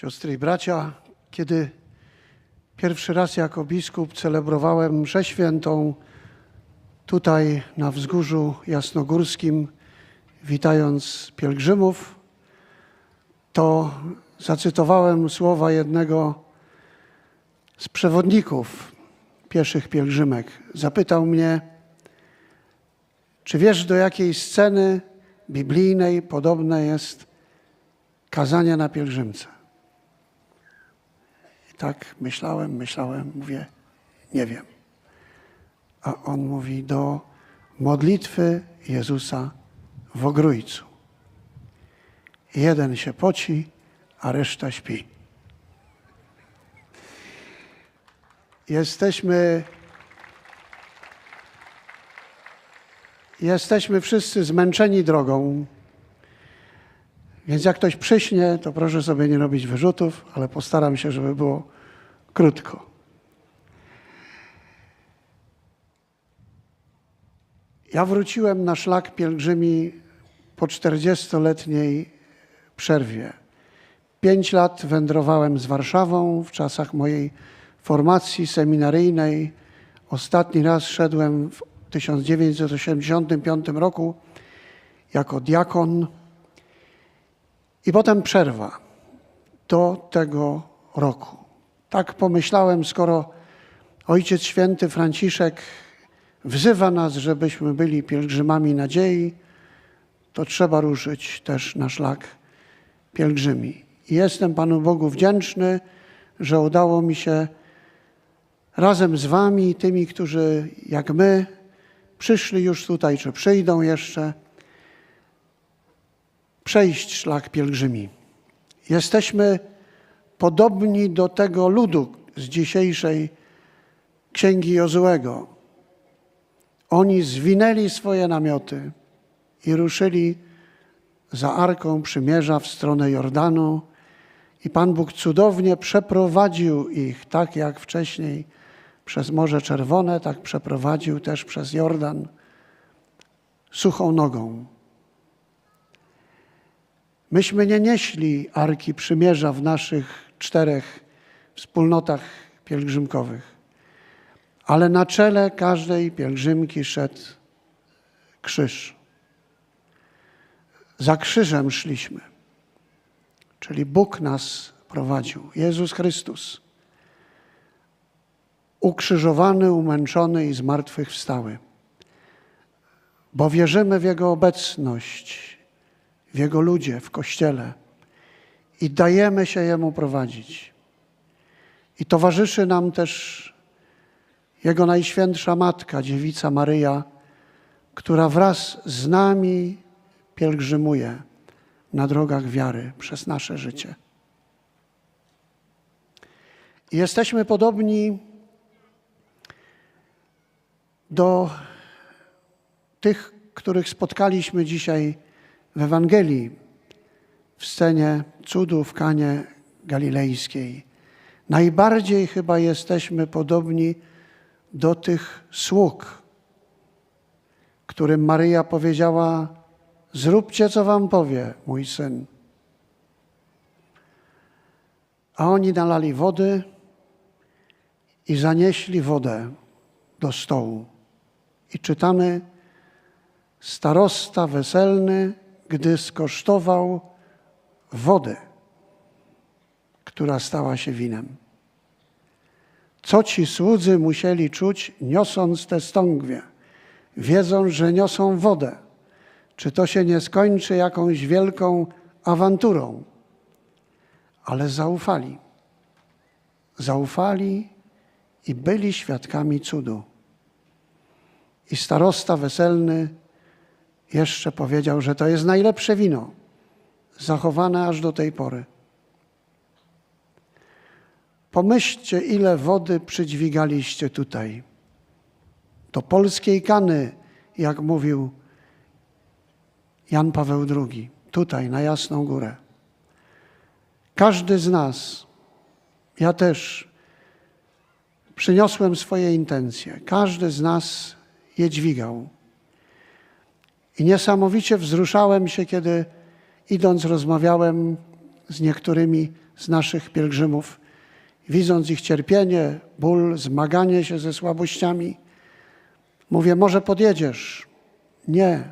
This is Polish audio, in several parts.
Siostry i bracia, kiedy pierwszy raz jako biskup celebrowałem mszę świętą tutaj na wzgórzu jasnogórskim, witając pielgrzymów, to zacytowałem słowa jednego z przewodników pieszych pielgrzymek. Zapytał mnie, czy wiesz, do jakiej sceny biblijnej podobne jest kazanie na pielgrzymce? Tak myślałem, myślałem, mówię, nie wiem. A on mówi do modlitwy Jezusa w ogrójcu. Jeden się poci, a reszta śpi. Jesteśmy Jesteśmy wszyscy zmęczeni drogą, więc jak ktoś przyśnie, to proszę sobie nie robić wyrzutów, ale postaram się, żeby było krótko. Ja wróciłem na szlak pielgrzymi po 40-letniej przerwie. Pięć lat wędrowałem z Warszawą w czasach mojej formacji seminaryjnej. Ostatni raz szedłem w 1985 roku jako diakon i potem przerwa do tego roku. Tak pomyślałem, skoro Ojciec Święty Franciszek wzywa nas, żebyśmy byli pielgrzymami nadziei, to trzeba ruszyć też na szlak pielgrzymi. I jestem Panu Bogu wdzięczny, że udało mi się razem z Wami, tymi, którzy jak my przyszli już tutaj, czy przyjdą jeszcze, przejść szlak pielgrzymi. Jesteśmy podobni do tego ludu z dzisiejszej księgi Jozułego. Oni zwinęli swoje namioty i ruszyli za Arką Przymierza w stronę Jordanu i Pan Bóg cudownie przeprowadził ich, tak jak wcześniej przez Morze Czerwone, tak przeprowadził też przez Jordan suchą nogą. Myśmy nie nieśli Arki Przymierza w naszych czterech wspólnotach pielgrzymkowych, ale na czele każdej pielgrzymki szedł krzyż. Za krzyżem szliśmy, czyli Bóg nas prowadził, Jezus Chrystus ukrzyżowany, umęczony i zmartwychwstały. Bo wierzymy w Jego obecność, w Jego ludzie, w Kościele i dajemy się Jemu prowadzić. I towarzyszy nam też Jego Najświętsza Matka, Dziewica Maryja, która wraz z nami pielgrzymuje na drogach wiary przez nasze życie. I jesteśmy podobni do tych, których spotkaliśmy dzisiaj w Ewangelii, w scenie cudu w Kanie Galilejskiej. Najbardziej chyba jesteśmy podobni do tych sług, którym Maryja powiedziała: Zróbcie, co wam powie mój syn. A oni nalali wody i zanieśli wodę do stołu. I czytamy, starosta weselny, gdy skosztował wodę, która stała się winem. Co ci słudzy musieli czuć, niosąc te stągwie, wiedząc, że niosą wodę? Czy to się nie skończy jakąś wielką awanturą? Ale zaufali. Zaufali i byli świadkami cudu. I starosta weselny jeszcze powiedział, że to jest najlepsze wino, zachowane aż do tej pory. Pomyślcie, ile wody przydźwigaliście tutaj. Do polskiej kany, jak mówił Jan Paweł II, tutaj na Jasną Górę. Każdy z nas, ja też, przyniosłem swoje intencje. Każdy z nas je dźwigał. I niesamowicie wzruszałem się, kiedy idąc rozmawiałem z niektórymi z naszych pielgrzymów, widząc ich cierpienie, ból, zmaganie się ze słabościami, mówię: Może podjedziesz? Nie,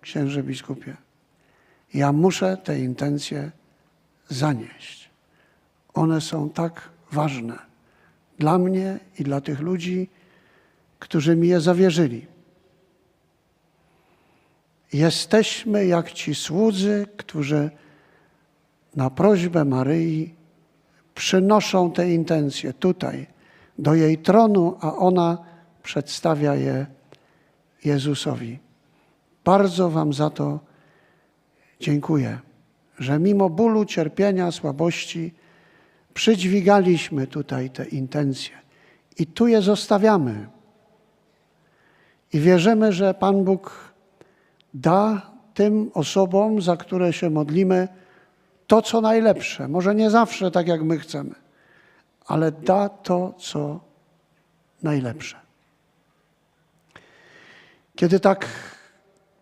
księże biskupie. Ja muszę te intencje zanieść. One są tak ważne dla mnie i dla tych ludzi, którzy mi je zawierzyli. Jesteśmy jak ci słudzy, którzy na prośbę Maryi przynoszą te intencje tutaj, do jej tronu, a ona przedstawia je Jezusowi. Bardzo Wam za to dziękuję, że mimo bólu, cierpienia, słabości przydźwigaliśmy tutaj te intencje i tu je zostawiamy. I wierzymy, że Pan Bóg da tym osobom, za które się modlimy, to, co najlepsze. Może nie zawsze tak, jak my chcemy, ale da to, co najlepsze. Kiedy tak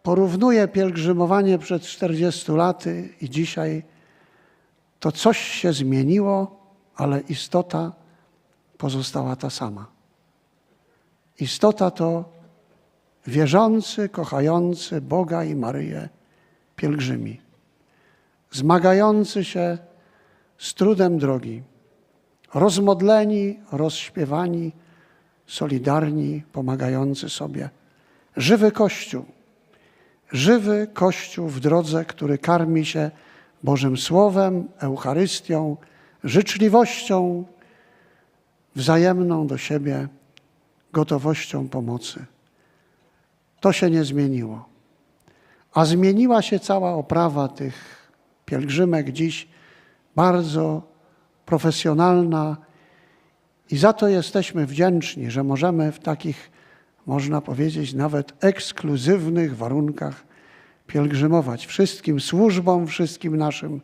porównuję pielgrzymowanie przed 40 laty i dzisiaj, to coś się zmieniło, ale istota pozostała ta sama. Istota to wierzący, kochający Boga i Maryję pielgrzymi, zmagający się z trudem drogi, rozmodleni, rozśpiewani, solidarni, pomagający sobie. Żywy Kościół, żywy Kościół w drodze, który karmi się Bożym Słowem, Eucharystią, życzliwością wzajemną do siebie, gotowością pomocy. To się nie zmieniło. A zmieniła się cała oprawa tych pielgrzymek dziś, bardzo profesjonalna i za to jesteśmy wdzięczni, że możemy w takich, można powiedzieć, nawet ekskluzywnych warunkach pielgrzymować. Wszystkim służbom, wszystkim naszym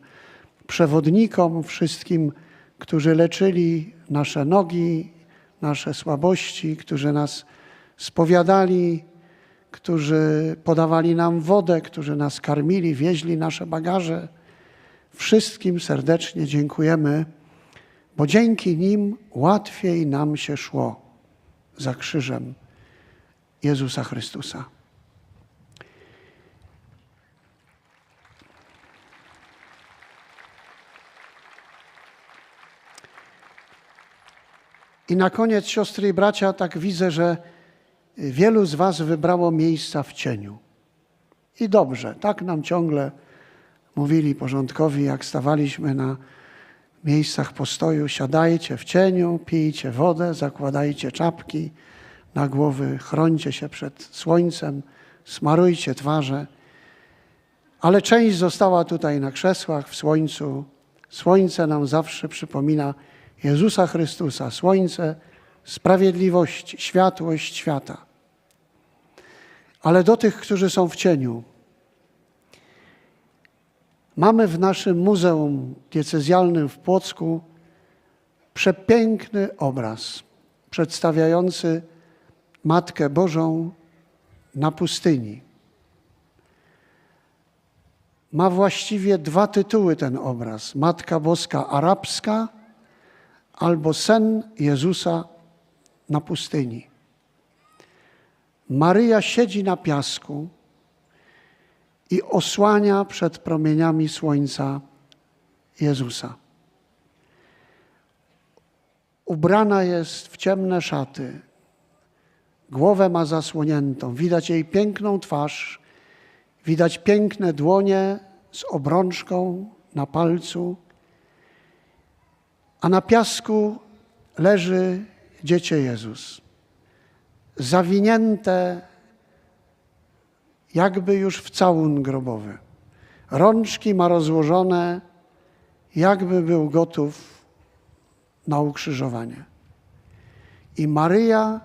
przewodnikom, wszystkim, którzy leczyli nasze nogi, nasze słabości, którzy nas spowiadali, którzy podawali nam wodę, którzy nas karmili, wieźli nasze bagaże. Wszystkim serdecznie dziękujemy, bo dzięki nim łatwiej nam się szło za krzyżem Jezusa Chrystusa. I na koniec, siostry i bracia, tak widzę, że wielu z Was wybrało miejsca w cieniu. I dobrze, tak nam ciągle mówili porządkowi, jak stawaliśmy na miejscach postoju, siadajcie w cieniu, pijcie wodę, zakładajcie czapki na głowy, chrońcie się przed słońcem, smarujcie twarze. Ale część została tutaj na krzesłach w słońcu. Słońce nam zawsze przypomina Jezusa Chrystusa, słońce sprawiedliwości, światłość świata. Ale do tych, którzy są w cieniu, mamy w naszym Muzeum Diecezjalnym w Płocku przepiękny obraz przedstawiający Matkę Bożą na pustyni. Ma właściwie dwa tytuły ten obraz: Matka Boska Arabska albo sen Jezusa na pustyni. Maryja siedzi na piasku i osłania przed promieniami słońca Jezusa. Ubrana jest w ciemne szaty, głowę ma zasłoniętą, widać jej piękną twarz, widać piękne dłonie z obrączką na palcu a na piasku leży dziecię Jezus, zawinięte jakby już w całun grobowy. Rączki ma rozłożone, jakby był gotów na ukrzyżowanie. I Maryja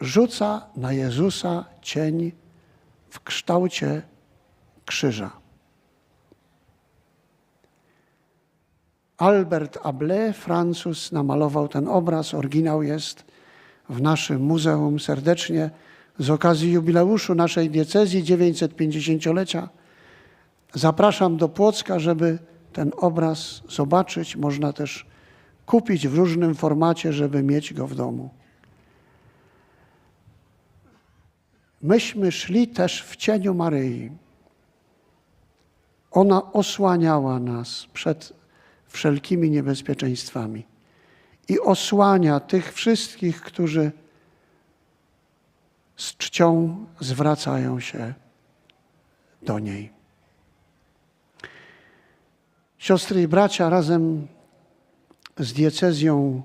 rzuca na Jezusa cień w kształcie krzyża. Albert Ablé, Francuz, namalował ten obraz. Oryginał jest w naszym muzeum serdecznie z okazji jubileuszu naszej diecezji 950-lecia. Zapraszam do Płocka, żeby ten obraz zobaczyć, można też kupić w różnym formacie, żeby mieć go w domu. Myśmy szli też w cieniu Maryi. Ona osłaniała nas przed wszelkimi niebezpieczeństwami i osłania tych wszystkich, którzy z czcią zwracają się do niej. Siostry i bracia, razem z diecezją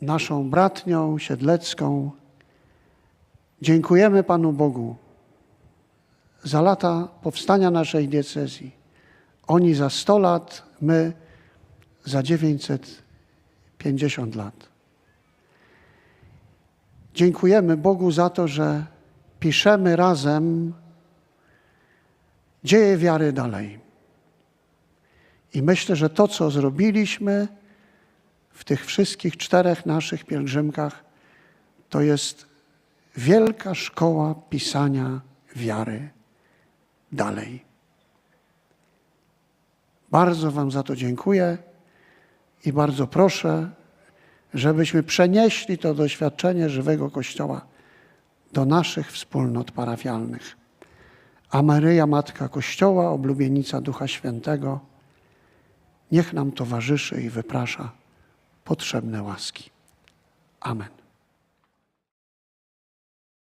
naszą bratnią siedlecką, dziękujemy Panu Bogu za lata powstania naszej diecezji. Oni za 100 lat, my za 950 lat. Dziękujemy Bogu za to, że piszemy razem dzieje wiary dalej. I myślę, że to, co zrobiliśmy w tych wszystkich czterech naszych pielgrzymkach, to jest wielka szkoła pisania wiary dalej. Bardzo Wam za to dziękuję i bardzo proszę, żebyśmy przenieśli to doświadczenie żywego Kościoła do naszych wspólnot parafialnych. A Maryja, Matka Kościoła, oblubienica Ducha Świętego, niech nam towarzyszy i wyprasza potrzebne łaski. Amen.